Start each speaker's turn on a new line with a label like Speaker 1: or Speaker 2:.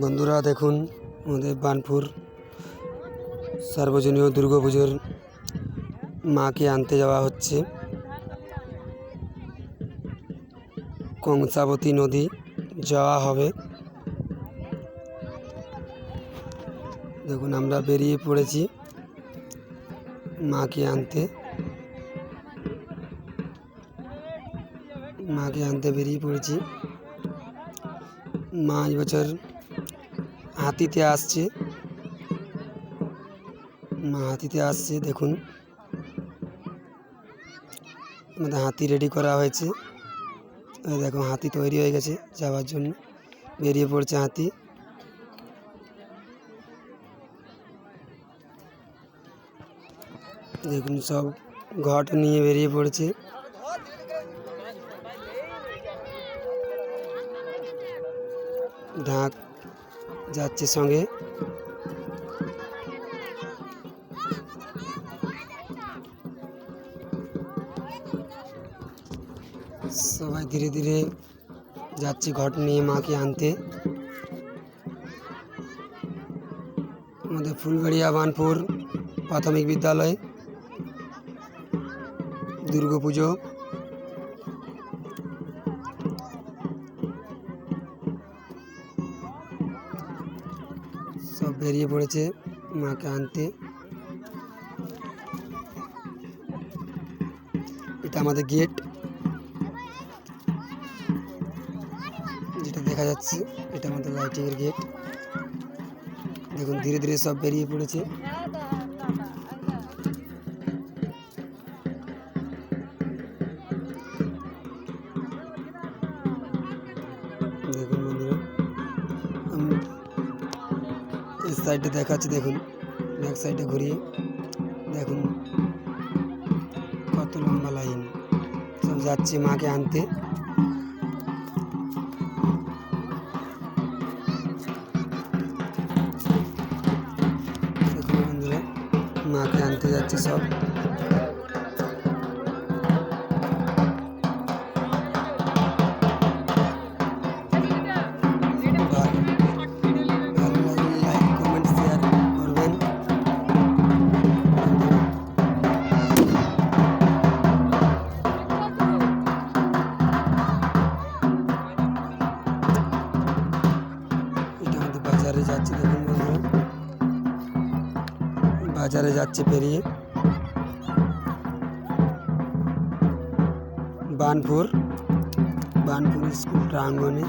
Speaker 1: বন্ধুরা, দেখুন, আমাদের বানপুর সার্বজনীয় দুর্গাপুজোর মাকে আনতে যাওয়া হচ্ছে। কংসাবতী নদী যাওয়া হবে। দেখুন, আমরা বেরিয়ে পড়েছি মাকে আনতে। মাকে আনতে বেরিয়ে পড়েছি। মা এই বছর হাতিতে আসছে। মা হাতিতে আসছে, দেখুন। আমাদের হাতি রেডি করা হয়েছে। দেখো, হাতি তৈরি হয়ে গেছে যাওয়ার জন্য। বেরিয়ে পড়ছে হাতি। দেখুন, সব ঘট নিয়ে বেরিয়ে পড়ছে। ঢাক যাচ্ছে সঙ্গে। সবাই ধীরে ধীরে যাচ্ছে ঘট নিয়ে মাকে আনতে। আমাদের ফুলবাড়িয়া বানপুর প্রাথমিক বিদ্যালয়, দুর্গাপুজো। সব বেরিয়ে পড়েছে মাকে আনতে। এটা আমাদের গেট। যেটা দেখা যাচ্ছে, এটা আমাদের লাইটিংয়ের গেট। দেখুন, ধীরে ধীরে সব বেরিয়ে পড়েছে। সাইডে দেখাচ্ছি, দেখুন। ব্যাক সাইডে ঘুরিয়ে। দেখুন, কত লম্বা লাইন সব যাচ্ছে মাকে আনতে। মাকে আনতে যাচ্ছে সব। যাচ্ছে দেখুন বন্ধুরা। বাজারে যাচ্ছে পেরিয়ে। বানপুর। বানপুর স্কুল প্রাঙ্গণে